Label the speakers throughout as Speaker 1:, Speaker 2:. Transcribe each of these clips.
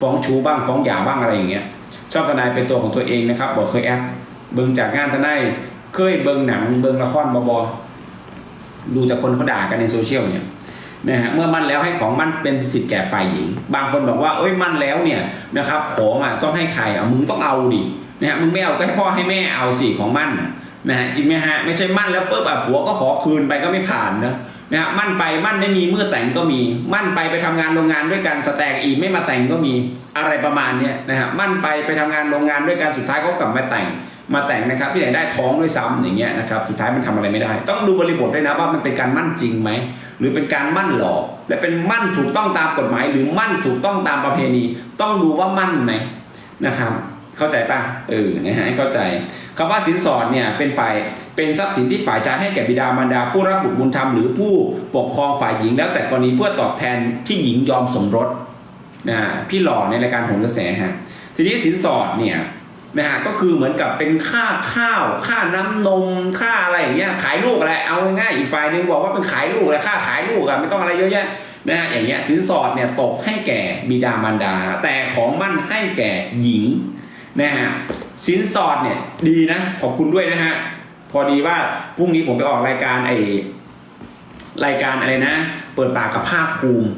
Speaker 1: ฟ้องชูบ้างฟ้องหย่าบ้างอะไรอย่างเงี้ยชอบทนายเป็นตัวของตัวเองนะครับบอกเคยแอปเบิ่งจากงานทนายเคยเบิ่งหนังเบิ่งละครบอบอดูแต่คนเขาด่ากันในโซเชียลเนี่ยนะฮะเมื่อมั่นแล้วให้ของมั่นเป็นสิทธิ์แก่ฝ่ายหญิง บางคนบอกว่าเอ้ยมั่นแล้วเนี่ยนะครับของอะต้องให้ใครอะมึงต้องเอาดินะฮะมึงไม่เอาก็ให้พ่อให้แม่เอาสิของมั่นนะนะฮะจริงไหมฮะไม่ใช่มั่นแล้วปุ๊บอะผัวก็ขอคืนไปก็ไม่ผ่านนะ นะฮะมั่นไปมั่นไม่มีเมื่อแต่งก็มี มั่นไปไปทำงานโรงงานด้วยกันสแต็กอีกไม่มาแต่งก็มีอะไรประมาณเนี้ยนะฮะมั่นไปไปทำงานโรงงานด้วยกันสุดท้ายเขากลับมาแต่งมาแต่งนะครับที่ไหนได้ท้องด้วยซ้ำอย่างเงี้ยนะครับสุดท้ายมันทำอะไรไม่ได้ ต้องดูบริบทด้วยนะว่ามันเป็นการมั่นจริงไหมหรือเป็นการมั่นหลอก และเป็นมั่นถูกต้องตามกฎหมาย หรือมั่นถูกต้องตามประเพณี ต้องดูว่ามั่นไหมนะครับ เข้าใจป่ะเออนะฮะให้เข้าใจคำว่าสินสอดเนี่ยเป็นฝ่ายเป็นทรัพย์สินที่ฝ่ายชายให้แก่บิดามารดา ผู้รับบุตรบุญธรรมหรือผู้ปกครองฝ่ายหญิงแล้วแต่กรณีเพื่อตอบแทนที่หญิงยอมสมรสนะฮะพี่หล่อในรายการหงกระแสฮะทีนี้สินสอดเนี่ยนะฮะก็คือเหมือนกับเป็นค่าข้าว ค่าน้ำนมค่าอะไรอย่างเงี้ยขายลูกอะไรเอาง่ายอีกฝ่ายหนึงบอกว่าเป็นขายลูกอะไรค่าขายลูกอะไม่ต้องอะไรเยอะแยะนะฮะอย่างเงี้ยสินสอดเนี่ยตกให้แก่บิดามารดา แต่ของมั่นให้แก่หญิง นะฮะสินสอดเนี่ยดีนะขอบคุณด้วยนะฮะพอดีว่าพรุ่งนี้ผมไปออกรายการไอรายการอะไรนะ เปิดปากกับภาคภูมิ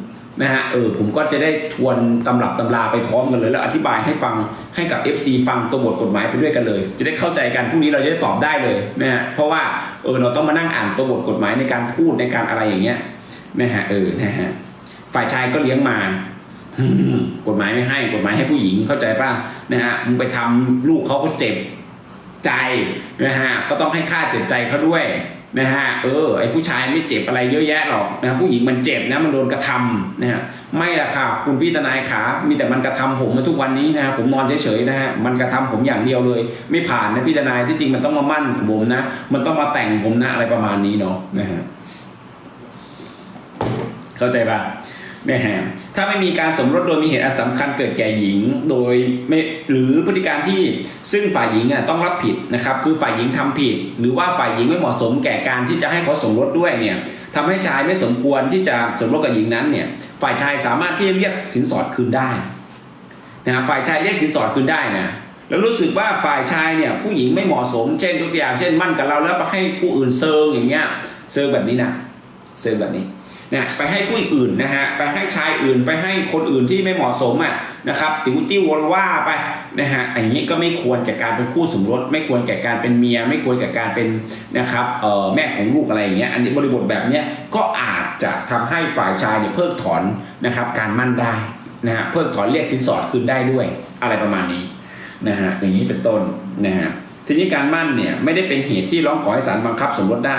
Speaker 1: นะฮะเออผมก็จะได้ทวนตำรับตำราไปพร้อมกันเลย แล้วอธิบายให้ฟังให้กับ FC ฟังตัวบทกฎหมายไปด้วยกันเลย จะได้เข้าใจกันพรุ่งนี้เราจะได้ตอบได้เลยนะฮะเพราะว่าเออเราต้องมานั่งอ่านตัวบทกฎหมายในการพูดในการอะไรอย่างเงี้ยนะฮะเออนะฮะฝ่ายชายก็เลี้ยงมา กฎหมายไม่ให้กฎหมายให้ผู้หญิงเข้าใจป่ะนะฮะมึงไปทำลูกเขาก็เจ็บใจนะฮะก็ต้องให้ค่าเจ็บใจเขาด้วยนะฮะเออไอผู้ชายไม่เจ็บอะไรเยอะแยะหรอกนะผู้หญิงมันเจ็บนะมันโดนกระทำนะฮะไม่ละค่ะคุณพี่ทนายขามีแต่มันกระทำผมมาทุกวันนี้นะฮะผมนอนเฉยๆนะฮะมันกระทำผมอย่างเดียวเลย ไม่ผ่านนะพี่ทนายที่จริงมันต้องมามั่นผมนะ มันต้องมาแต่งผมนะอะไรประมาณนี้เนาะนะฮะเข้าใจป่ะ นะฮะถ้าไม่มีการสมรสโดยมีเหตุอันสำคัญเกิดแก่หญิงโดยไม่หรือพฤติการที่ซึ่งฝ่ายหญิงอะต้องรับผิดนะครับ คือฝ่ายหญิงทำผิด หรือว่าฝ่ายหญิงไม่เหมาะสมแก่การที่จะให้เขาสมรสด้วยเนี่ยทำให้ชายไม่สมควรที่จะสมรสกับหญิงนั้นเนี่ย ฝ่ายชายสามารถที่จะเรียกสินสอดคืนได้นะฝ่ายชายเรียกสินสอดคืนได้นะแล้วรู้สึกว่าฝ่ายชายเนี่ยผู้หญิงไม่เหมาะสม เช่นทุกอย่างเช่นมั่นกับเราแล้วไปให้ผู้อื่นเซิงอย่างเงี้ยเซิงแบบนี้นะเซิงแบบนี้ เนี่ยไปให้ผู้อื่นนะฮะไปให้ชายอื่นไปให้คนอื่นที่ไม่เหมาะสมอะนะครับติวติ้ววนว่าไปนะฮะอย่างนี้ก็ไม่ควรแก่การเป็นคู่สมรสไม่ควรแก่การเป็นเมีย ไม่ควรแก่การเป็นนะครับเอ่อแม่ของลูกอะไรอย่างเงี้ยอันนี้บริบทแบบเนี้ยก็อาจจะทำให้ฝ่ายชายเนี่ยเพิกถอนนะครับการมั่นได้นะฮะเพิกถอนเรียกสินสอดคืนได้ด้วยอะไรประมาณนี้นะฮะอย่างนี้เป็นต้นนะฮะ ทีนี้การมั่นเนี่ยไม่ได้เป็นเหตุที่ร้องขอให้ศาลบังคับสมรสได้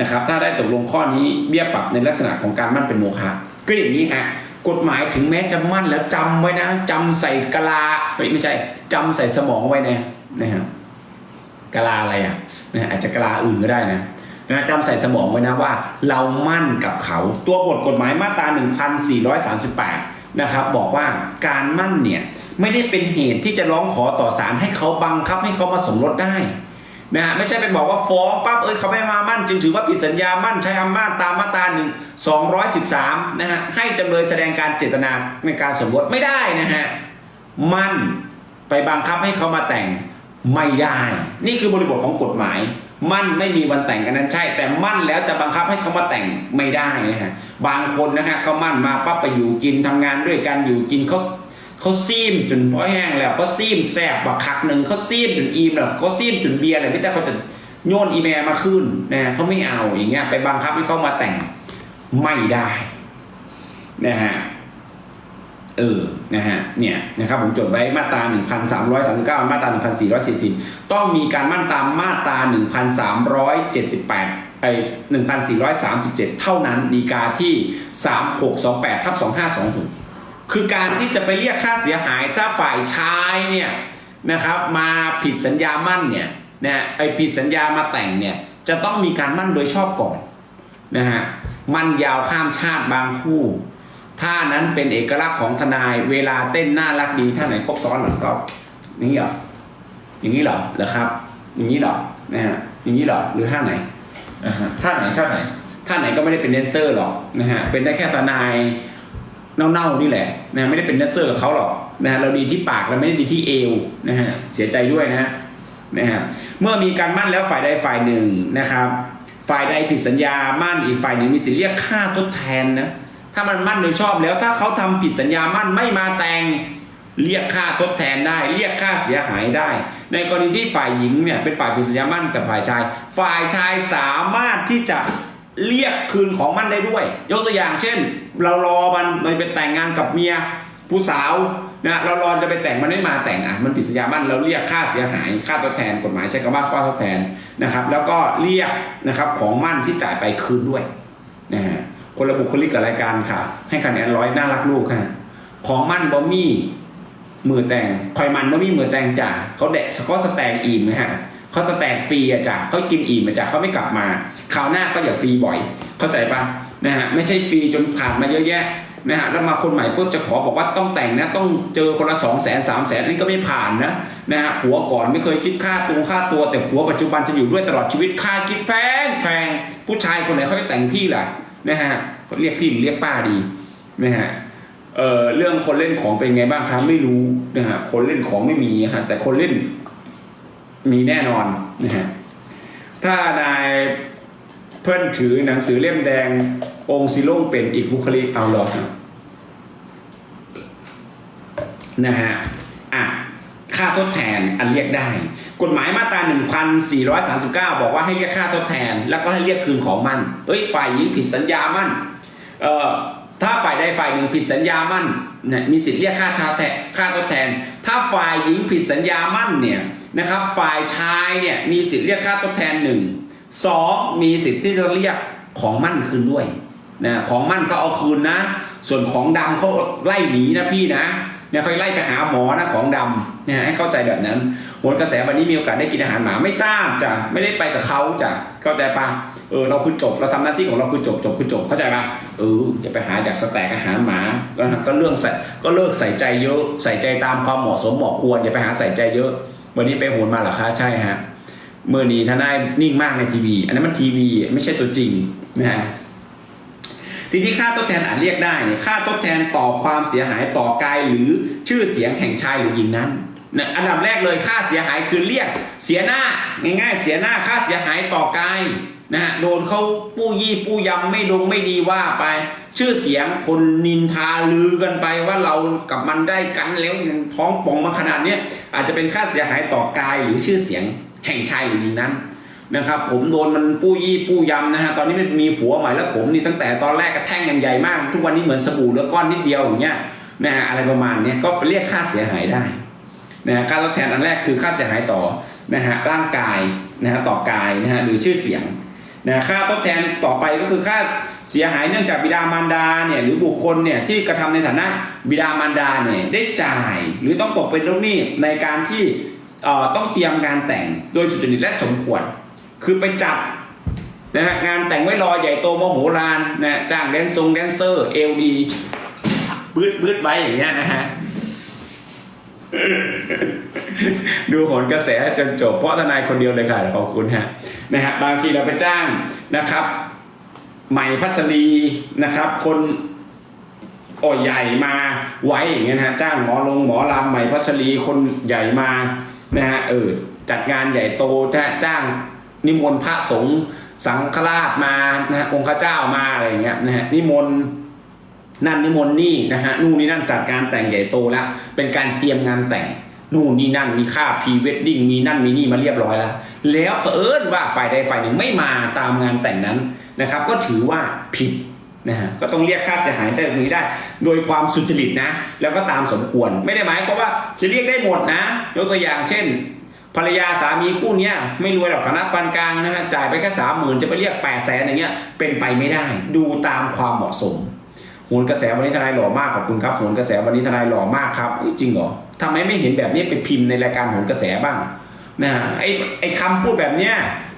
Speaker 1: นะครับ ถ้าได้ตกลงข้อนี้เบี้ยปรับในลักษณะของการมั่นเป็นโมฆะก็อย่างนี้ฮะกฎหมายถึงแม้จะมั่นแล้วจำไว้นะจำใส่กะลาเฮ้ยไม่ใช่จำใส่สมองไว้นะนะครับกะลาอะไรอะนะฮะอาจจะกะลาอื่นก็ได้นะนะจำใส่สมองไว้นะว่า เรามั่นกับเขา ตัวบทกฎหมายมาตรา 1438 นะครับบอกว่าการมั่นเนี่ยไม่ได้เป็นเหตุที่จะร้องขอต่อศาลให้เขาบังคับให้เขามาสมรสได้นะฮะไม่ใช่ไปบอกว่าฟ้องปั๊บเอ้ยเขาไม่มามั่น จึงถือว่าผิดสัญญามั่นใช้อำนาจตามมาตราหนึ่งสองร้อยสิบสามนะฮะให้จำเลยแสดงการเจตนาในการสมรสไม่ได้นะฮะมั่นไปบังคับให้เขามาแต่งไม่ได้ นี่คือบริบทของกฎหมาย มั่นไม่มีวันแต่งกันนั้นใช่ แต่มั่นแล้วจะบังคับให้เขามาแต่งไม่ได้นะฮะบางคนนะฮะเขามั่นมาปั๊บไปอยู่กินทำงานด้วยกันอยู่กินเขาเขาซีมจนพอแห้งแล้วเขาซีมแสบบักคักหนึ่งเขาซีมจนอีมแล้วเขาซีมจนเบียร์อะไรไม่แต่เขาจะโยนอีเมลมาขึ้นนะเขาไม่เอาอย่างเงี้ยไปบังคับให้เขามาแต่งไม่ได้นะฮะ เออ นะฮะ เนี่ยนะครับผมจดไว้มาตรา 1339 มาตรา 1440 ต้องมีการมั่นตามมาตรา 1378ไอ้1437 เท่านั้นดีกาที่ 3628ทับ2526 คือการที่จะไปเรียกค่าเสียหายถ้าฝ่ายชายเนี่ยนะครับมาผิดสัญญามั่นเนี่ยนะไอ้ผิดสัญญามาแต่งเนี่ยจะต้องมีการมั่นโดยชอบก่อนนะฮะ มั่นยาวข้ามชาติบางคู่ ท่านั้นเป็นเอกลักษณ์ของทนาย เวลาเต้นน่ารักดีท่าไหนครบซ้อนหรอก็อย่างนี้เหรออย่างนี้เหรอเหรอครับ อย่างนี้เหรอนะฮะอย่างนี้เหรอหรือท่าไหนอ่าฮะท่าไหนท่าไหนท่าไหนก็ไม่ได้เป็นแดนเซอร์หรอกนะฮะเป็นได้แค่ทนายเน่าๆนี่แหละนะไม่ได้เป็นแดนเซอร์กับเขาหรอกนะฮะเราดีที่ปากเราไม่ได้ดีที่เอวนะฮะเสียใจด้วยนะนะฮะเมื่อมีการมั่นแล้วฝ่ายใดฝ่ายหนึ่งนะครับ ฝ่ายใดผิดสัญญามั่นอีกฝ่ายหนึ่งมีสิทธิ์เรียกค่าทดแทนนะ ถ้ามันมั่นโดยชอบแล้วถ้าเขาทำผิดสัญญามั่นไม่มาแต่งเรียกค่าทดแทนได้ เรียกค่าเสียหายได้ ในกรณีที่ฝ่ายหญิงเนี่ยเป็นฝ่ายผิดสัญญามั่นกับฝ่ายชาย ฝ่ายชายสามารถที่จะเรียกคืนของมั่นได้ด้วย ยกตัวอย่างเช่น เรารอมันมันไปแต่งงานกับเมียผู้สาวนะเรารอจะไปแต่งมันไม่มาแต่งอะมันผิดสัญญามั่นเราเรียกค่าเสียหายค่าทดแทนกฎหมายใช้คำว่าค่าทดแทนนะครับ แล้วก็เรียกนะครับของมั่นที่จ่ายไปคืนด้วยนะฮะ คนละบุคลิกกับรายการค่ะ ให้คะแนนร้อยน่ารักลูกค่ะ ของมั่นบอมี่มือแต่งคอยมันว่ามีมือแต่งจ่าเขาแดกเขาสแตงอิ่มนะฮะเขาสแตงฟรีอะจ่าเขากินอิ่มอะจ่าเขาไม่กลับมาคราวหน้าก็อย่าฟรีบ่อย เข้าใจปะนะฮะไม่ใช่ฟรีจนผ่านมาเยอะแยะนะฮะแล้วมาคนใหม่ปุ๊บจะขอบอกว่าต้องแต่งนะต้องเจอคนละสองแสนสามแสนนี่ก็ไม่ผ่านนะนะฮะผัวก่อนไม่เคยคิดค่าตัวค่าตัวแต่ผัวปัจจุบันจะอยู่ด้วยตลอดชีวิตค่าคิดแพงแพงผู้ชายคนไหนเขาจะแต่งพี่ล่ะ นะฮะเรียกพี่เรียกป้าดีนะฮะเอ่อเรื่องคนเล่นของเป็นไงบ้างครับไม่รู้นะฮะคนเล่นของไม่มีฮะแต่คนเล่นมีแน่นอนนะฮะถ้านายเพื่อนถือหนังสือเล่มแดงองค์ซิโล่งเป็นอีกบุคลิกเอาหรอนะฮะอะค่าทดแทนอันเรียกได้ กฎหมายมาตรา 1439 บอกว่าให้เรียกค่าทดแทน แล้วก็ให้เรียกคืนของมั่นเอ้ยฝ่ายหญิงผิดสัญญามั่นเอ่อถ้าฝ่ายใดฝ่ายหนึ่งผิดสัญญามั่นเนี่ยมีสิทธิ์เรียกค่าทดแทนค่าทดแทน ถ้าฝ่ายหญิงผิดสัญญามั่นเนี่ยนะครับฝ่ายชายเนี่ยมีสิทธิ์เรียกค่าทดแทนหนึ่งสองมีสิทธิ์ที่จะเรียกของมั่นคืนด้วยนะของมั่นเขาเอาคืนนะ ส่วนของดำเขาไล่หนีนะพี่นะเนี่ยเขาไล่ไปหาหมอนะของดำ เนี่ยให้เข้าใจแบบนั้นโหนกระแสวันนี้มีโอกาสได้กินอาหารหมาไม่ทราบจ้ะไม่ได้ไปกับเขาจ้ะเข้าใจปะเออเราคือจบเราทำหน้าที่ของเราคือจบจบคือจบเข้าใจปะเอออย่าไปหาอยากสแต็กอาหารหมาก็ก็เรื่องใส่ก็เลิกใส่ใจเยอะใส่ใจตามความเหมาะสมเหมาะควรอย่าไปหาใส่ใจเยอะ วันนี้ไปโหนมาหรอคะใช่ฮะเมื่อนี้ทนายนิ่งมากในทีวี อันนั้นมันทีวีไม่ใช่ตัวจริงนะฮะทีนี้ค่าทดแทนอาจเรียกได้เนี่ยค่าทดแทนต่อความเสียหายต่อกายหรือชื่อเสียงแห่งชายหรือหญิงนั้น อันดับแรกเลยค่าเสียหายคือเรียกเสียหน้าง่ายๆ เสียหน้าค่าเสียหายต่อกายนะฮะโดนเขาปู้ยี่ปู้ยำไม่ดงไม่ดีว่าไป ชื่อเสียงคนนินทาลือกันไปว่าเรากับมันได้กันแล้วท้องป่องมาขนาดนี้อาจจะเป็นค่าเสียหายต่อกายหรือชื่อเสียงแห่งชายหรือหญิงนั้นนะครับผมโดนมันปู้ยี่ปู้ยำนะฮะตอนนี้ไมันมีผัวใหม่แล้วผมนี่ตั้งแต่ตอนแรกก็แท่งกันใหญ่มาก ทุกวันนี้เหมือนสบู่เหลือก้อนนิดเดียวอย่างเงี้ยนะฮะอะไรประมาณนี้ก็ไปเรียกค่าเสียหายได้ นะฮะค่าทดแทนอันแรกคือค่าเสียหายต่อนะฮะร่างกายนะฮะต่อกายนะฮะหรือชื่อเสียงนะค่าทดแทนต่อไปก็คือค่าเสียหายเนื่องจากบิดามารดาเนี่ยหรือบุคคลเนี่ยที่กระทำในฐานะบิดามารดาเนี่ยได้จ่ายหรือต้องตกเป็นลูกหนี้ในการที่เอ่อต้องเตรียมงานแต่งโดยสุจริตและสมควร คือไปจัดนะฮะงานแต่งไว้รอใหญ่โตมโหฬารนะจ้างแดนซงแดนเซอร์เอลดีบืดบืดไว้อย่างเงี้ยนะฮะ ดูผลกระแสจนจบเพราะทนายคนเดียวเลยค่ะขอบคุณฮะนะฮะบางทีเราไปจ้างนะครับ ใหม่พัชรีนะครับ คนโอ้ใหญ่มาไว้อย่างเงี้ยนะฮะจ้างหมอลงหมอลำใหม่พัชรีคนใหญ่มานะฮะเออจัดงานใหญ่โตจะจ้างนิมนต์พระสงฆ์สังฆราชมานะฮะองค์ข้าเจ้ามาอะไรอย่างเงี้ยนะฮะนิมนต์ นั่นนิมนต์นี่นะฮะนู่นนี่นั่นจัดการแต่งใหญ่โตแล้วเป็นการเตรียมงานแต่งนู่นนี่นั่นมีค่าพรีเวดดิ้งมีนั่นมีนี่มาเรียบร้อยแล้ว แล้วเผอิญว่าฝ่ายใดฝ่ายหนึ่งไม่มาตามงานแต่งนั้นนะครับ ก็ถือว่าผิดนะฮะก็ต้องเรียกค่าเสียหายได้ตรงนี้ได้ โดยความสุจริตนะ แล้วก็ตามสมควรไม่ได้หมายความว่าจะเรียกได้หมดนะยกตัวอย่างเช่น ภรรยาสามีคู่นี้ไม่รวยหรอกคณะปานกลางนะฮะจ่ายไปแค่สามหมื่นจะไปเรียกแปดแสนอย่างเงี้ยเป็นไปไม่ได้ ดูตามความเหมาะสม โหนกระแสวันนี้ทนายหล่อมากขอบคุณครับโหนกระแสวันนี้ทนายหล่อมากครับอุ๊ยจริงเหรอทำไมไม่เห็นแบบนี้ไปพิมพ์ในรายการโหนกระแสบ้างนะฮะไอ้ไอ้คำพูดแบบเนี้ย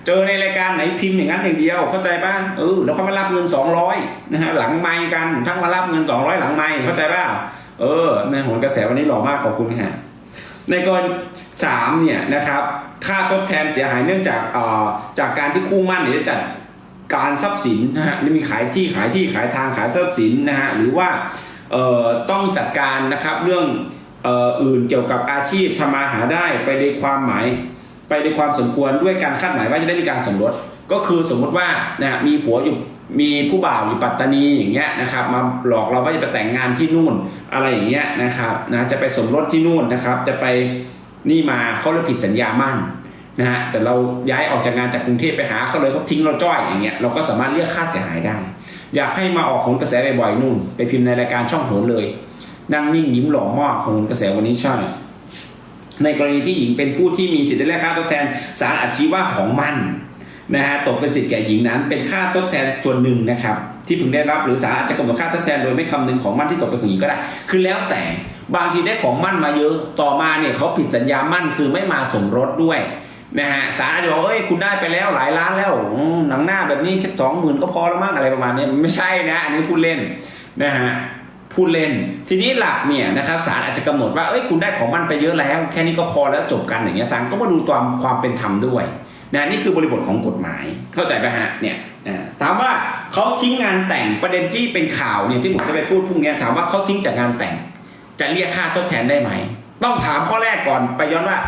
Speaker 1: เจอในรายการไหนพิมพ์อย่างนั้นอย่างเดียวเข้าใจป่ะเออแล้วเขามารับเงิน 200นะฮะหลังไมค์กันทั้งมารับเงิน 200 หลังไมค์เข้าใจป่ะเออในโหนกระแสวันนี้หล่อมากขอบคุณฮะในกรณีสามเนี่ยนะครับค่าทดแทนเสียหายเนื่องจากเอ่อจากการที่คู่มั่นเนี่ยจัด การทรัพย์สินนะฮะนี่มีขายที่ขายที่ขายทางขายทรัพย์สินนะฮะหรือว่าเอ่อต้องจัดการนะครับเรื่องเอ่ออื่นเกี่ยวกับอาชีพทำมาหาได้ไปในความหมาย ไปในความสมควรด้วยการคาดหมายว่าจะได้มีการสมรสก็คือสมมติว่านะมีผัวอยู่มีผู้บ่าวอยู่ปัตตานีอย่างเงี้ยนะครับมาหลอกเราว่าจะไปแต่งงานที่นู่นอะไรอย่างเงี้ยนะครับนะจะไปสมรสที่นู่นนะครับ จะไปนี่มาเขาเลยผิดสัญญามั่น นะฮะแต่เราย้ายออกจากงานจากกรุงเทพไปหาเขาเลยเขาทิ้งเราจ้อยอย่างเงี้ยเราก็สามารถเรียกค่าเสียหายได้ อยากให้มาออกโหนกระแสบ่อยๆนู่น ไปพิมพ์ในรายการช่องโหนเลย นั่งนิ่งยิ้มหล่อมากของโหนกระแสวันนี้ใช่ในกรณีที่หญิงเป็นผู้ที่มีสิทธิ์ได้รับค่าทดแทนสารอาชีวะของมันนะฮะตกเป็นสิทธิ์แก่หญิงนั้น เป็นค่าทดแทนส่วนหนึ่งนะครับที่พึงได้รับหรือศาลอาจจะกำหนดค่าทดแทนโดยไม่คำนึงของมั่นที่ตกเป็นของหญิงก็ได้ คือแล้วแต่บางทีได้ของมั่นมาเยอะต่อมาเนี่ยเขาผิดสัญญามั่นคือไม่มาสมรสด้วย นะฮะศาลอาจจะบอกเอ้ยคุณได้ไปแล้วหลายล้านแล้วหนังหน้าแบบนี้แค่สองหมื่นก็พอแล้วมั้งอะไรประมาณนี้ไม่ใช่นะอันนี้พูดเล่นนะฮะพูดเล่น ทีนี้หลักเนี่ยนะครับศาลอาจจะกำหนดว่าเอ้ยคุณได้ของมันไปเยอะแล้ว แค่นี้ก็พอแล้วจบกันอย่างเงี้ยศาลก็มาดูความความเป็นธรรมด้วยนะนี่คือบริบทของกฎหมายเข้าใจไหมฮะเนี่ยถามว่าเขาทิ้งงานแต่งประเด็นที่เป็นข่าวเนี่ยที่ผมจะไปพูดพรุ่งนี้ถามว่าเขาทิ้งจากงานแต่ง จะเรียกค่าทดแทนได้ไหม ต้องถามข้อแรกก่อนไปย้อนว่า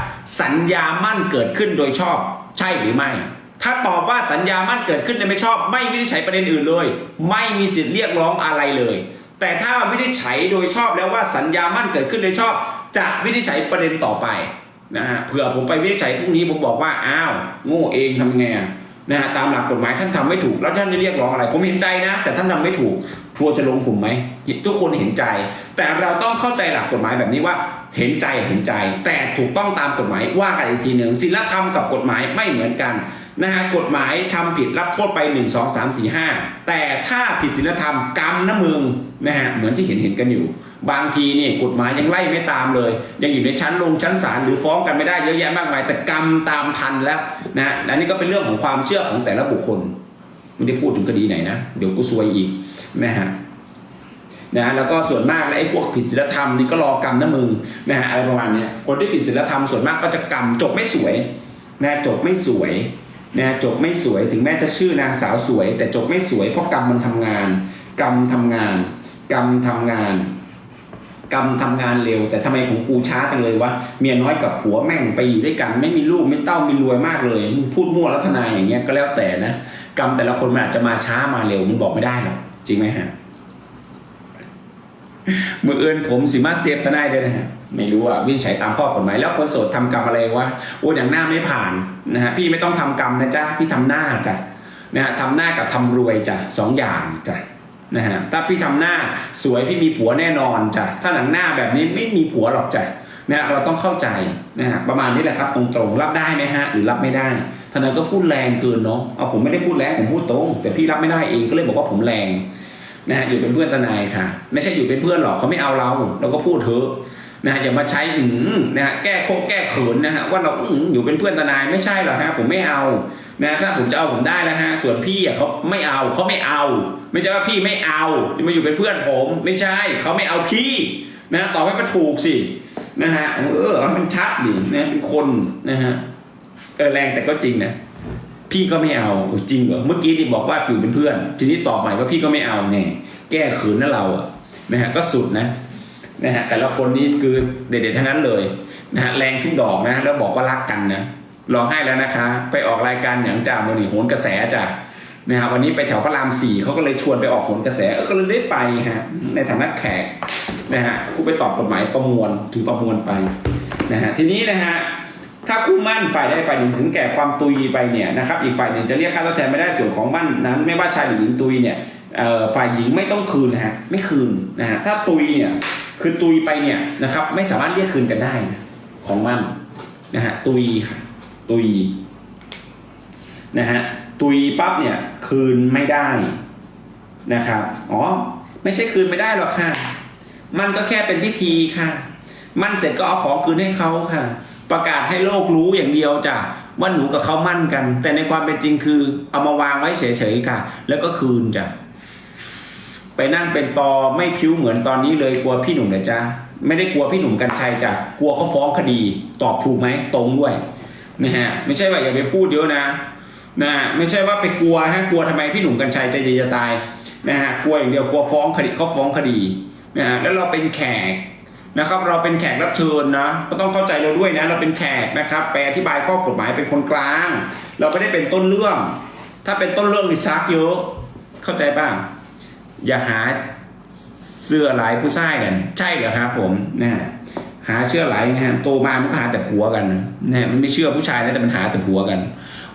Speaker 1: สัญญามั่นเกิดขึ้นโดยชอบ ใช่หรือไม่ ถ้าตอบว่าสัญญามั่นเกิดขึ้นโดยไม่ชอบ ไม่วินิจฉัยประเด็นอื่นเลย ไม่มีสิทธิ์เรียกร้องอะไรเลย แต่ถ้าวินิจฉัยโดยชอบแล้วว่าสัญญามั่นเกิดขึ้นโดยชอบ จะวินิจฉัยประเด็นต่อไปนะฮะเผื่อผมไปวินิจฉัยพรุ่งนี้ผมบอกว่าอ้าวโง่เองทำไงอะ นะฮะตามหลักกฎหมายท่านทำไม่ถูก แล้วท่านจะเรียกร้องอะไร ผมเห็นใจนะ แต่ท่านทำไม่ถูกทัวจะลงผมไหมทุกคนเห็นใจ แต่เราต้องเข้าใจหลักกฎหมายแบบนี้ว่าเห็นใจเห็นใจ แต่ถูกต้องตามกฎหมายว่ากันอีกทีหนึ่งศีลธรรมกับกฎหมายไม่เหมือนกัน นะฮะกฎหมายทำผิดรับโทษไป 1 2 3 4 5 แต่ถ้าผิดศีลธรรมกรรมนะมึงนะฮะเหมือนที่เห็นเห็นกันอยู่ บางทีนี่กฎหมายยังไล่ไม่ตามเลย ยังอยู่ในชั้นลงชั้นศาลหรือฟ้องกันไม่ได้เยอะแยะมากมาย แต่กรรมตามทันแล้วนะอันนี้ก็เป็นเรื่องของความเชื่อของแต่ละบุคคล ไม่ได้พูดถึงคดีไหนนะ เดี๋ยวกูซวยอีกนะฮะนะแล้วก็ส่วนมากแล้วไอ้พวกผิดศีลธรรมนี่ก็รอกรรมนะมึงนะฮะอะไรประมาณเนี้ยคนที่ผิดศีลธรรมส่วนมากก็จะกรรมจบไม่สวยนะจบไม่สวย นะจบไม่สวยถึงแม้จะชื่อนางสาวสวย แต่จบไม่สวยเพราะกรรมมันทำงาน กรรมทำงาน กรรมทำงาน กรรมทำงานเร็ว แต่ทำไมของกูช้าจังเลยวะเมียน้อยกับผัวแม่งไปอยู่ด้วยกัน ไม่มีลูกไม่เต้ามีรวยมากเลยมึงพูดมั่วลักษณะอย่างเงี้ยก็แล้วแต่นะกรรมแต่ละคนมันอาจจะมาช้ามาเร็วมันบอกไม่ได้หรอกจริงไหมฮะมือเอินผมสิมาเซฟก็ได้ด้วยนะฮะ ไม่รู้อะวินิจฉัยตามข้อกฎหมายแล้วคนโสดทำกรรมอะไรวะโอ้อย่างหน้าไม่ผ่านนะฮะพี่ไม่ต้องทำกรรมนะจ๊ะพี่ทำหน้าจ้ะนะฮะทำหน้ากับทำรวยจ้ะสองอย่างจ้ะนะฮะถ้าพี่ทำหน้าสวยพี่มีผัวแน่นอนจ้ะถ้าหนังหน้าแบบนี้ไม่มีผัวหรอกจ้ะนะเราต้องเข้าใจนะฮะประมาณนี้แหละครับตรงๆรับได้ไหมฮะหรือรับไม่ได้ทนายก็พูดแรงเกินเนาะเอาผมไม่ได้พูดแรงผมพูดตรง แต่พี่รับไม่ได้เองก็เลยบอกว่าผมแรงนะฮะอยู่เป็นเพื่อนทนายค่ะ ไม่ใช่อยู่เป็นเพื่อนหรอกเขาไม่เอาเราเราก็พูดเถอะ นะฮะอย่ามาใช้อืมนะฮะแก้โคแก้เขินนะฮะว่าเราอืมอยู่เป็นเพื่อนทนายไม่ใช่หรอกฮะผมไม่เอานะถ้าผมจะเอาผมได้แล้วฮะส่วนพี่อะเขาไม่เอาเขาไม่เอา ไม่ใช่ว่าพี่ไม่เอามาอยู่เป็นเพื่อนผม ไม่ใช่เขาไม่เอาพี่นะตอบให้มันถูกสินะฮะเออเอามันชัดดินะเป็นคนนะฮะเออแรงแต่ก็จริงนะพี่ก็ไม่เอาจริงเหรอเมื่อกี้นี่บอกว่าอยู่เป็นเพื่อน ทีนี้ตอบใหม่ว่าพี่ก็ไม่เอาแน่แก้ขืนนะเราอะนะฮะก็สุดนะ นะฮะแต่ละคนนี่คือเด็ดๆทั้งนั้นเลยนะฮะแรงทุกดอกนะแล้วบอกว่ารักกันนะลองให้แล้วนะคะ ไปออกรายการอย่างจ่ามือหนีโหนกระแสจ้ะนะฮะวันนี้ไปแถวพระรามสี่เขาก็เลยชวนไปออกโหนกระแสเออก็เลยได้ไปฮะในฐานะแขกนะฮะกูไปตอบกฎหมายประมวลถือประมวลไปนะฮะทีนี้นะฮะถ้าคู่มั่นฝ่ายใดฝ่ายหนึ่งถึงแก่ความตุยไปเนี่ยนะครับอีกฝ่ายหนึ่งจะเรียกค่าทดแทนไม่ได้ส่วนของมั่นนั้น ไม่ว่าชายหรือหญิงตุยเนี่ยฝ่ายหญิงไม่ต้องคืนนะฮะไม่คืนนะฮะถ้าตุยเนี่ย คือตุยไปเนี่ยนะครับ ไม่สามารถเรียกคืนกันได้นะของมั่นนะฮะตุยค่ะ ตุยนะฮะตุยปั๊บเนี่ยคืนไม่ได้นะครับอ๋อไม่ใช่คืนไม่ได้หรอกค่ะ มันก็แค่เป็นพิธีค่ะ มั่นเสร็จก็เอาของคืนให้เขาค่ะ ประกาศให้โลกรู้อย่างเดียวจ้ะว่าหนูกับเขามั่นกัน แต่ในความเป็นจริงคือเอามาวางไว้เฉยๆค่ะ แล้วก็คืนจ้ะ ไปนั่งเป็นตอไม่พิ้วเหมือนตอนนี้เลยกลัวพี่หนุ่มนะจ๊ะไม่ได้กลัวพี่หนุ่มกันชัยจ้ะกลัวเขาฟ้องคดี ตอบถูกไหมตรงด้วยนะฮะไม่ใช่ว่าอย่าไปพูดเยอะนะนะไม่ใช่ว่าไปกลัวฮะกลัวทำไมพี่หนุ่มกันชัยใจดีจะตายนะฮะกลัวอย่างเดียวกลัวฟ้องคดีเขาฟ้องคดีนะฮะแล้วเราเป็นแขกนะครับเราเป็นแขกรับเชิญนะก็ต้องเข้าใจเราด้วยนะเราเป็นแขกนะครับแปลอธิบายข้อกฎหมายเป็นคนกลาง เราไม่ได้เป็นต้นเรื่อง ถ้าเป็นต้นเรื่องนี่ซักเยอะเข้าใจบ้าง อย่าหาเสื้อหลายผู้ชายกัน ใช่เหรอครับผมนะหาเชื่อหลายนะฮะโตมามันก็หาแต่ผัวกันนะนะฮะมันไม่เชื่อผู้ชายนะแต่มันหาแต่ผัวกัน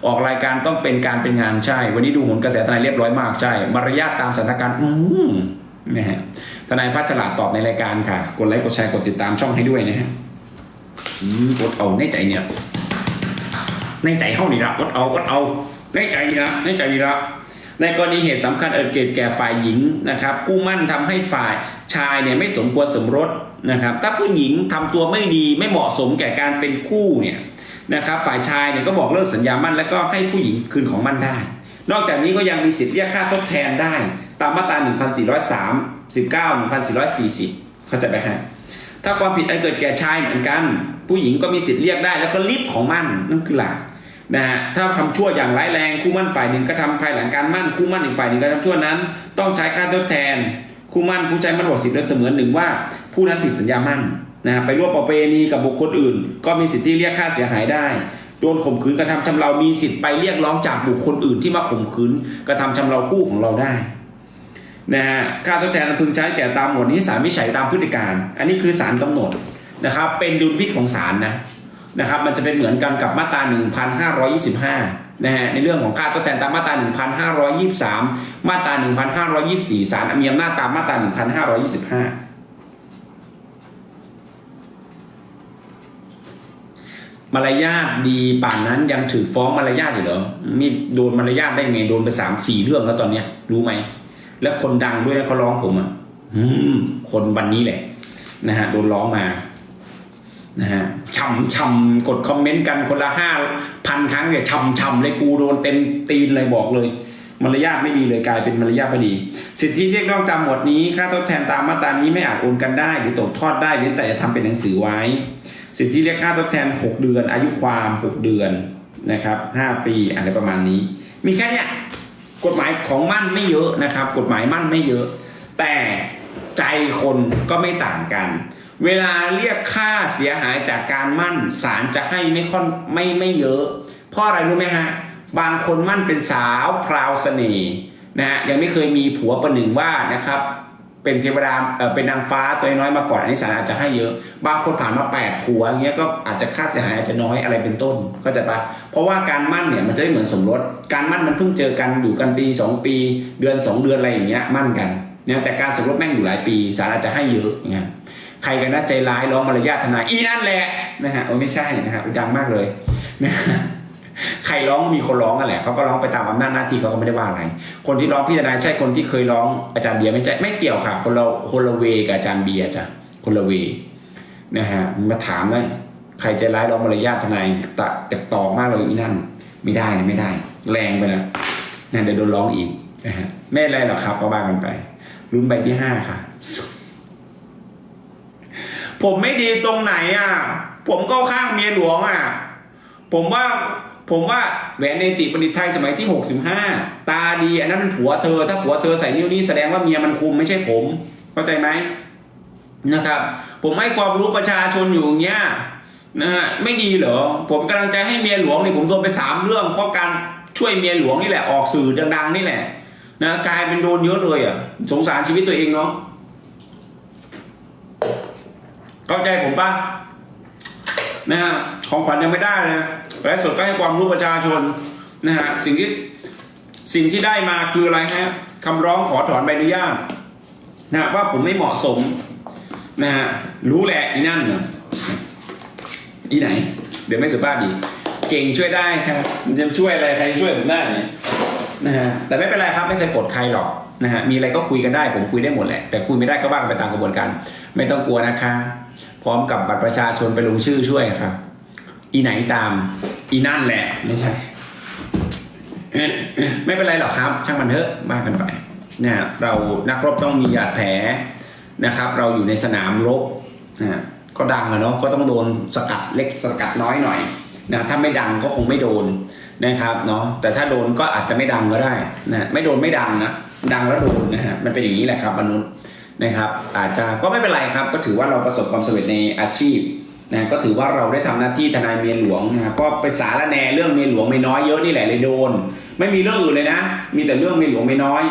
Speaker 1: ออกรายการต้องเป็นการเป็นงานใช่ วันนี้ดูหนกระแสทนายเรียบร้อยมากใช่ มารยาทตามสถานการณ์อืมนะฮะทนายพัชฉลาตอบในรายการค่ะ กดไลค์กดแชร์กดติดตามช่องให้ด้วยนะฮะอืมกดเอาในใจเนี่ยในใจเฮานี่ละกดเอากดเอาในใจนี่ละในใจนี่ละ ในกรณีเหตุสำคัญเอิดเกิดแก่ฝ่ายหญิงนะครับผู้มั่นทำให้ฝ่ายชายเนี่ยไม่สมควรสมรสนะครับถ้าผู้หญิงทำตัวไม่ดีไม่เหมาะสมแก่การเป็นคู่เนี่ยนะครับฝ่ายชายเนี่ยก็บอกเลิกสัญญามั่นแล้วก็ให้ผู้หญิงคืนของมั่นได้ นอกจากนี้ก็ยังมีสิทธิ์เรียกค่าทดแทนได้ ตามมาตรา 1,403/19-1,440 เข้าใจไหมฮะถ้าความผิดอันเกิดแก่ชายเหมือนกัน ผู้หญิงก็มีสิทธิ์เรียกได้แล้วก็ลิบของมั่นนั่นคือหลัก นะฮะถ้าทำชั่วอย่างร้ายแรงคู่มั่นฝ่ายหนึ่งก็ทำภายหลังการมั่นคู่มั่นอีกฝ่ายหนึ่งก็ทำชั่วนั้น ต้องใช้ค่าทดแทน คู่มั่นผู้ใช้มั่นหมดสิทธิ์และเสมือนหนึ่งว่า ผู้นั้นผิดสัญญามั่นนะฮะไปร่วมประเพณีกับบุคคลอื่น ก็มีสิทธิ์ที่เรียกค่าเสียหายได้โดนข่มขืนกระทำชำเรามีสิทธิ์ไปเรียกร้องจากบุคคลอื่นที่มาข่มขืนกระทำชำเราคู่ของเราได้นะฮะค่าทดแทนพึงใช้แก่ตามหมวดนี้ศาลวิจัยตามพฤติการ อันนี้คือศาลกำหนดนะครับเป็นดุลพิษของศาลนะ นะครับมันจะเป็นเหมือนกันกับมาตรา 1525 นะฮะในเรื่องของค่าทดแทนตามมาตรา 1523 มาตรา 1524ศาลมีอำนาจตามมาตรา 1525มารยาทดีป่านนั้นยังถือฟ้องมารยาทอยู่เหรอมีโดนมารยาทได้ไงโดนไปสามสี่เรื่องแล้วตอนเนี้ย รู้ไหม แล้วคนดังด้วยนะเขาร้องผมอะคนวันนี้แหละ นะฮะโดนร้องมา นะฮะช่ำช่ำกดคอมเมนต์กันคนละห้าพันครั้งเนี่ยช่ำช่ำเลยกูโดนเต็มตีนเลยบอกเลยมารยาทไม่ดีเลยกลายเป็นมารยาทไม่ดี สิทธิเรียกร้องตามหมวดนี้ค่าทดแทนตามมาตรานี้ไม่อาจโอนกันได้ หรือตกทอดได้เว้นแต่จะทำเป็นหนังสือไว้ สิทธิเรียกค่าทดแทน 6 เดือน อายุความ 6 เดือนนะครับ 5 ปีอะไรประมาณนี้ มีแค่เนี้ยกฎหมายของมั่นไม่เยอะนะครับ กฎหมายมั่นไม่เยอะ แต่ใจคนก็ไม่ต่างกัน เวลาเรียกค่าเสียหายจากการมั่นศาลจะให้ไม่ค่อนไม่ไม่เยอะ เพราะอะไรรู้ไหมฮะ บางคนมั่นเป็นสาวพราวเสน่ห์นะฮะยังไม่เคยมีผัวประหนึ่งว่านะครับ เป็นเทวดาเออเป็นนางฟ้าตัวน้อยมาก่อนอันนี้ศาลอาจจะให้เยอะ บางคนผ่านมาแปดผัวอย่างเงี้ยก็อาจจะค่าเสียหายอาจจะน้อยอะไรเป็นต้นเข้าใจปะเพราะว่าการมั่นเนี่ยมันจะไม่เหมือนสมรสการมั่นมันเพิ่งเจอกันอยู่กันปีสองปี เดือนสองเดือนอะไรอย่างเงี้ยมั่นกันเนี่ยแต่การสมรสแม่งอยู่หลายปีศาลอาจจะให้เยอะอย่างเงี้ย ใครกันนะใจร้ายร้องมารยาททนายอีนั่นแหละนะฮะโอ้ไม่ใช่นะฮะดังมากเลยนะฮะใครร้องมีคนร้องกันแหละเขาก็ร้องไปตามอำนาจหน้าที่เขาก็ไม่ได้ว่าอะไร คนที่ร้องพี่ทนายใช่คนที่เคยร้องอาจารย์เบียร์ไม่ใช่ไม่เกี่ยวค่ะ คนเราคนละเวกับอาจารย์เบียร์จ้ะคนละเวนะฮะมาถามเลยใครใจร้ายร้องมารยาททนายตะอยากตอกมากเลยอีนั่นไม่ได้นะไม่ได้ แรงไปนะนะเดี๋ยวโดนร้องอีกนะฮะไม่เป็นไรหรอกครับก็บ้ากันไปรุ่นใบที่ห้าค่ะ ผมไม่ดีตรงไหนอะ ผมก็ข้างเมียหลวงอะ ผมว่าผมว่าแหวนเนติบัณฑิตไทยสมัยที่ 65 ตาดีอันนั้นมันผัวเธอ ถ้าผัวเธอใส่นิ้วนี้แสดงว่าเมียมันคุมไม่ใช่ผม เข้าใจไหมนะครับ ผมให้ความรู้ประชาชนอยู่เงี้ยนะฮะไม่ดีเหรอ ผมกำลังใจให้เมียหลวงนี่ผมโดนไปสามเรื่องเพราะการช่วยเมียหลวงนี่แหละออกสื่อดัง ๆ นี่แหละนะกลายเป็นโดนเยอะเลยอะสงสารชีวิตตัวเองเนาะ เข้าใจผมปะนะฮะของขวัญยังไม่ได้เลยและสดก็ให้ความรู้ประชาชนนะฮะสิ่งที่สิ่งที่ได้มาคืออะไรฮะคำร้องขอถอนใบอนุญาตนะฮะว่าผมไม่เหมาะสมนะฮะรู้แหละอีนั่นเนอะอีไหน เดี๋ยวไม่สุภาพดี เก่งช่วยได้ครับมันจะช่วยอะไรใครช่วยผมได้เนี่ยนะฮะแต่ไม่เป็นไรครับไม่เคยกดใครหรอกนะฮะมีอะไรก็คุยกันได้ผมคุยได้หมดแหละแต่คุยไม่ได้ก็บ้างไปตามกระบวนการไม่ต้องกลัวนะคะ พร้อมกับบัตรประชาชนไปลงชื่อช่วยครับ อีไหนตาม อีนั่นแหละไม่ใช่ ไม่เป็นไรหรอกครับ ช่างมันเถอะมากกันไปเนี่ยเรานักรบต้องมีหยาดแผลนะครับ เราอยู่ในสนามรบนะก็ดังอะเนาะก็ต้องโดนสกัดเล็กสกัดน้อยหน่อยนะถ้าไม่ดังก็คงไม่โดนนะครับเนาะแต่ถ้าโดนก็อาจจะไม่ดังก็ได้นะไม่โดนไม่ดังนะดังแล้วโดนนะฮะมันเป็นอย่างนี้แหละครับมนุษย์ นะครับ อาจจะก็ไม่เป็นไรครับ ก็ถือว่าเราประสบความสำเร็จในอาชีพนะก็ถือว่าเราได้ทำหน้าที่ทนายเมียหลวงนะครับก็ไปสารแนเรื่องเมียหลวงไม่น้อยเยอะนี่แหละเลยโดน ไม่มีเรื่องอื่นเลยนะ มีแต่เรื่องเมียหลวงไม่น้อย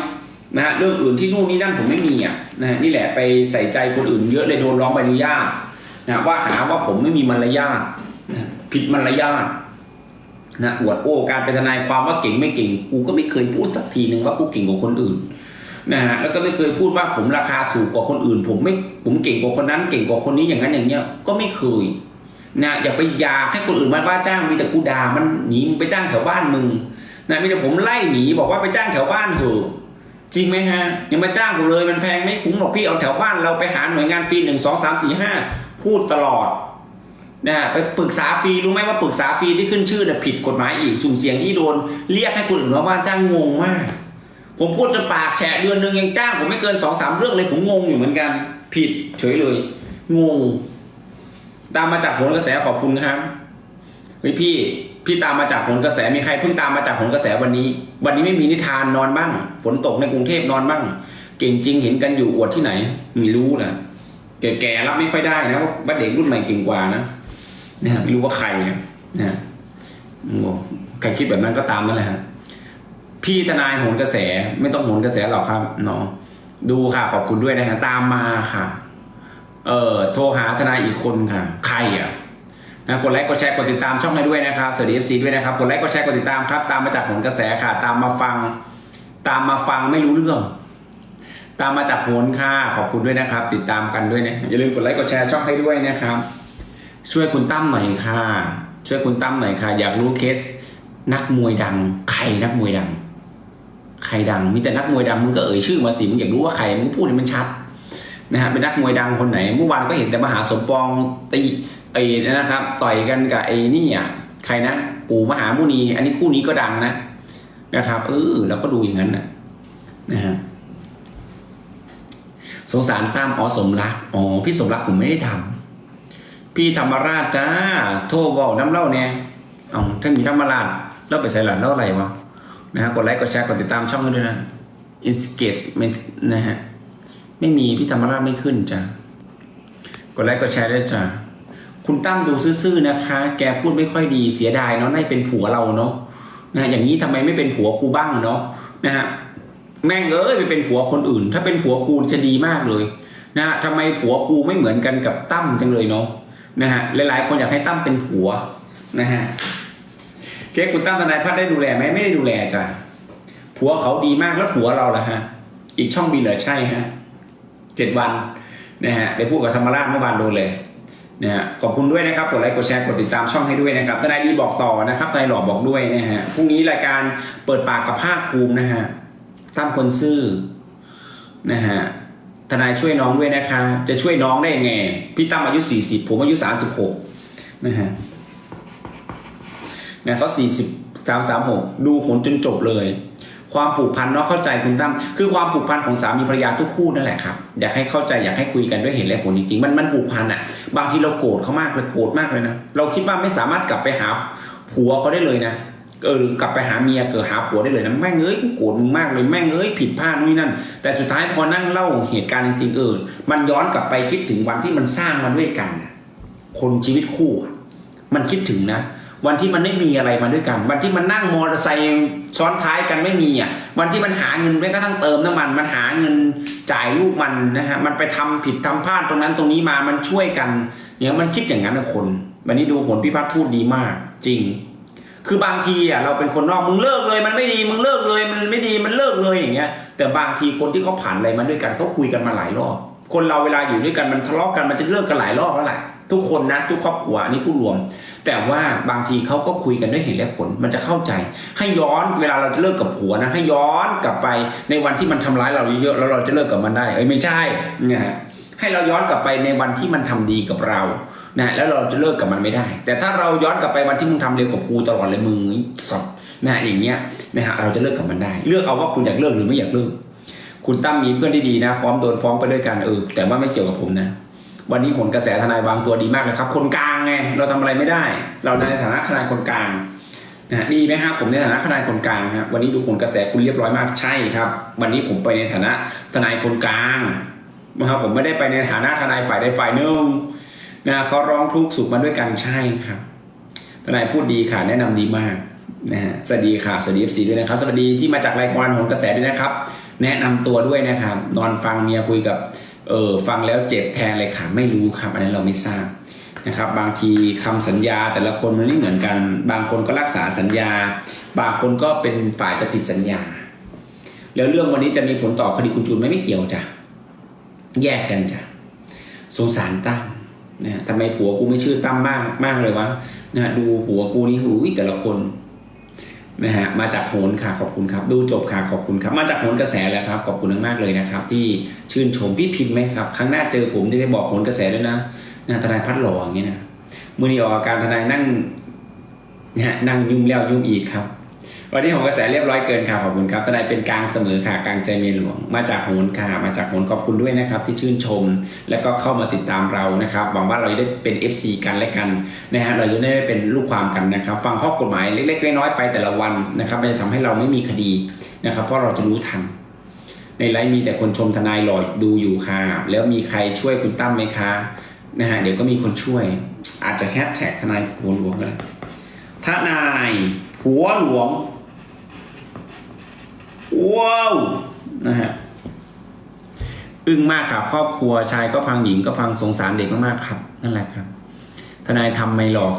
Speaker 1: นะฮะเรื่องอื่นที่นู่นนี่นั่นผมไม่มีอะนะฮะนี่แหละไปใส่ใจคนอื่นเยอะเลยโดนร้องใบอนุญาตนะว่าหาว่าผมไม่มีมารยาทนะผิดมารยาทนะอวดโอ้การเป็นทนายความว่าเก่งไม่เก่งกูก็ไม่เคยพูดสักทีหนึ่งว่ากูเก่งกว่าคนอื่น นะฮะแล้วก็ไม่เคยพูดว่าผมราคาถูกกว่าคนอื่น ผมไม่ผมเก่งกว่าคนนั้น เก่งกว่าคนนี้อย่างนั้นอย่างเนี้ยก็ไม่เคยนะอย่าไปอยากให้คนอื่นมาว่าจ้างมีแต่กูด่ามันหนีมึงไปจ้างแถวบ้านมึงนะมีแต่ผมไล่หนีบอกว่าไปจ้างแถวบ้านเถอะจริงไหมฮะอย่ามาจ้างกูเลยมันแพงไม่คุ้มหรอกพี่เอาแถวบ้านเราไปหาหน่วยงานฟรีหนึ่งสองสามสี่ห้าพูดตลอดนะฮะไปปรึกษาฟรีรู้ไหมว่าปรึกษาฟรีที่ขึ้นชื่อเนี่ยผิดกฎหมายอีกสุ่มเสี่ยงที่โดน เรียกให้คนอื่นมาว่าจ้างงงมาก ผมพูดจนปากแฉะเดือนหนึ่งยังจ้างผมไม่เกินสองสามเรื่องเลยผมงงอยู่เหมือนกัน ผิดเฉยเลย งง ตามมาจากผลกระแสขอบคุณครับเฮ้ยพี่พี่ตามมาจากผลกระแสมีใครเพิ่งตามมาจากผลกระแสวันนี้ วันนี้ไม่มีนิทานนอนบ้างฝนตกในกรุงเทพนอนบ้าง เก่งจริงเห็นกันอยู่อวดที่ไหนไม่รู้นะแก่ๆรับไม่ค่อยได้นะว่าเด็กรุ่นใหม่เก่งกว่านะนะไม่รู้ว่าใครนะนะฮะโอ้ใครคิดแบบนั้นก็ตามนั่นแหละฮะ พี่ทนายโหนกระแสไม่ต้องโหนกระแสหรอกครับเนาะดูค่ะขอบคุณด้วยนะฮะตามมาค่ะ เอ่อโทรหาทนายอีกคนค่ะ ใครอะนะกดไลค์กดแชร์กดติดตามช่องให้ด้วยนะครับสวัสดีเอฟซีด้วยนะครับกดไลค์กดแชร์กดติดตามครับ ตามมาจากโหนกระแสค่ะ ตามมาฟัง ตามมาฟังไม่รู้เรื่อง ตามมาจากโหนค่ะขอบคุณด้วยนะครับ ติดตามกันด้วยนะอย่าลืมกดไลค์กดแชร์ช่องให้ด้วยนะครับ ช่วยคุณตั้มหน่อยค่ะ ช่วยคุณตั้มหน่อยค่ะ อยากรู้เคสนักมวยดัง ใครนักมวยดัง ใครดังมีแต่นักมวยดังมึงก็เอ่ยชื่อมาสิมึงอยากรู้ว่าใครมึงพูดให้มันชัดนะฮะเป็นนักมวยดังคนไหนเมื่อวานก็เห็นแต่มหาสมปองตีไอ้นะครับ ต่อยกันกับไอ้นี่อะใครนะปู่มหามุนี อันนี้คู่นี้ก็ดังนะนะครับเออเราก็ดูอย่างนั้นนะนะฮะสงสารตั้มอ๋อสมรักอ๋อพี่สมรักผมไม่ได้ทำพี่ธรรมราชจ้าโทรบอกน้ำเล่าเนี่ยเอาท่านมีธรรมราชแล้วไปใส่หลานเล่าอะไรวะ นะฮะกดไลค์กดแชร์กดติดตามช่องกันด้วยนะ i n s g a g e ไม่นะฮะไม่มีพี่ธรรมราชไม่ขึ้นจ้ากดไลค์กดแชร์ด้วยจ้าคุณตั้มดูซื่อๆนะคะ แกพูดไม่ค่อยดีเสียดายเนาะน่าจะเป็นผัวเราเนาะนะอย่างนี้ทำไมไม่เป็นผัวกูบ้างเนาะนะฮะแม่งเอ้ยไปเป็นผัวคนอื่น ถ้าเป็นผัวกูจะดีมากเลย นะฮะทำไมผัวกูไม่เหมือนกันกับตั้มจังเลยเนาะนะฮะหลายๆคนอยากให้ตั้มเป็นผัวนะฮะ เค้กคุณตั้มทนายพัฒน์ได้ดูแลไหมไม่ได้ดูแลจ้ะผัวเขาดีมากแล้วผัวเราล่ะฮะ อีกช่องบีเหรอใช่ฮะเจ็ดวันนะฮะไปพูดกับธรรมราชเมื่อวานโดนเลยนะฮะขอบคุณด้วยนะครับกดไลค์กดแชร์กดติดตามช่องให้ด้วยนะครับทนายดีบอกต่อนะครับทนายหล่อบอกด้วยนะฮะพรุ่งนี้รายการเปิดปากกับภาคภูมินะฮะตั้มคนซื่อนะฮะทนายช่วยน้องด้วยนะคะ จะช่วยน้องได้ยังไง พี่ตั้มอายุ 40 ผมอายุ 36 นะฮะ เนี่ยเขา40 336ดูผลจนจบเลย ความผูกพันเนาะเข้าใจคุณตั้มคือความผูกพันของสามีภรรยาทุกคู่นั่นแหละครับอยากให้เข้าใจอยากให้คุยกันด้วยเหตุและผลจริงๆมันมันผูกพันอะบางทีเราโกรธเขามากเลยโกรธมากเลยนะเราคิดว่าไม่สามารถกลับไปหาผัวเขาได้เลยนะเออกลับไปหาเมียเกิดหาผัวได้เลยนะแม่งเอ้ยโกรธมึงมากเลยแม่งเอ้ยผิดพลาดนู่นนั่น แต่สุดท้ายพอนั่งเล่าเหตุการณ์จริงๆเออมันย้อนกลับไปคิดถึงวันที่มันสร้างมาด้วยกัน คนชีวิตคู่มันคิดถึงนะ วันที่มันไม่มีอะไรมาด้วยกัน วันที่มันนั่งมอเตอร์ไซค์ซ้อนท้ายกันไม่มีอะวันที่มันหาเงินแม้กระทั่งเติมน้ำมัน มันหาเงินจ่ายลูกมันนะฮะมันไปทำผิดทำพลาดตรงนั้นตรงนี้มามันช่วยกันเนี่ยมันคิดอย่างนั้นนะคน วันนี้ดูผลพี่พัฒน์พูดดีมาก จริง คือบางทีอะเราเป็นคนนอกมึงเลิกเลย มันไม่ดีมึงเลิกเลย มันไม่ดีมันเลิกเลยอย่างเงี้ย แต่บางทีคนที่เขาผ่านอะไรมาด้วยกันเขาคุยกันมาหลายรอบ คนเราเวลาอยู่ด้วยกันมันทะเลาะกันมันจะเลิกกันหลายรอบแล้วแหละทุกคนนะทุกครอบครัวอันนี้ผู้รวม แต่ว่าบางทีเขาก็คุยกันด้วยเหตุและผลมันจะเข้าใจ ให้ย้อนเวลาเราจะเลิกกับผัวนะ ให้ย้อนกลับไปในวันที่มันทำร้ายเราเยอะๆแล้วเราจะเลิกกับมันได้เอ้ยไม่ใช่นะฮะให้เราย้อนกลับไปในวันที่มันทำดีกับเรานะแล้วเราจะเลิกกับมันไม่ได้ แต่ถ้าเราย้อนกลับไปวันที่มึงทำเร็วกับกูตลอดเลยมึงสับนะอย่างเงี้ยนะฮะเราจะเลิกกับมันได้ เลือกเอาว่าคุณอยากเลิกหรือไม่อยากเลิกคุณตั้มมีเพื่อนที่ดีนะ พร้อมโดนฟ้องไปด้วยกันเออแต่ว่าไม่เกี่ยวกับผมนะ วันนี้ผลกระแสทนายวางตัวดีมากเลยครับ คนกลางไงเราทำอะไรไม่ได้ เราในฐานะทนายคนกลางนะฮะดีไหมครับผมในฐานะทนายคนกลางครับวันนี้ดูผลกระแสคุณเรียบร้อยมากใช่ครับ วันนี้ผมไปในฐานะทนายคนกลางนะครับผมไม่ได้ไปในฐานะทนายฝ่ายใดฝ่ายหนึ่งนะเขาร้องทุกข์สุขมาด้วยกันใช่ครับทนายพูดดีค่ะแนะนำดีมากนะฮะสวัสดีค่ะสวัสดีเอฟซีด้วยนะครับ สวัสดีที่มาจากรายการโหนกระแสด้วยนะครับ แนะนำตัวด้วยนะครับ นอนฟังเมียคุยกับ เออฟังแล้วเจ็บแทนเลยค่ะไม่รู้ครับ อันนั้นเราไม่ทราบนะครับ บางทีคำสัญญาแต่ละคนมันไม่เหมือนกัน บางคนก็รักษาสัญญา บางคนก็เป็นฝ่ายจะผิดสัญญา แล้วเรื่องวันนี้จะมีผลต่อคดีคุณจูนไหมไม่เกี่ยวจ้ะแยกกันจ้ะสงสารตั้มนะทำไมผัวกูไม่ชื่อตั้มมากมากเลยวะนะดูผัวกูนี่หูยแต่ละคน นะฮะมาจากโหนค่ะขอบคุณครับ ดูจบค่ะขอบคุณครับ มาจากโหนกระแสแล้วครับ ขอบคุณมากๆเลยนะครับ ที่ชื่นชมพี่พิมพ์ไหมครับครั้งหน้าเจอผมจะไปบอกโหนกระแสด้วยนะนะทนายพัดหล่ออย่างเงี้ยนะมือนี้ออกอาการทนายนั่งนะฮะนั่งยุ่มแล้วยุ่มอีกครับ วันนี้ของกระแสเรียบร้อยเกินค่ะขอบคุณครับทนายเป็นกลางเสมอค่ะกลางใจเมียหลวง มาจากโหนค่ะ มาจากโหนขอบคุณด้วยนะครับ ที่ชื่นชม แล้วก็เข้ามาติดตามเรานะครับหวังว่าเราจะได้เป็น FC กันและกันนะฮะเราจะได้ไม่เป็นลูกความกันนะครับ ฟังข้อกฎหมายเล็กๆน้อยๆไปแต่ละวันนะครับมันจะทำให้เราไม่มีคดีนะครับ เพราะเราจะรู้ทันในไลฟ์มีแต่คนชมทนายหลอยดูอยู่ค่ะ แล้วมีใครช่วยคุณตั้มไหมคะนะฮะเดี๋ยวก็มีคนช่วย อาจจะแฮชแท็กทนายหัวหลวงก็ได้ทนายผัวหลวง ว้าวนะฮะอึ้งมากครับครอบครัวชายก็พังหญิงก็พังสงสารเด็กมากๆครับ นั่นแหละครับ ทนายทำไม่หลอก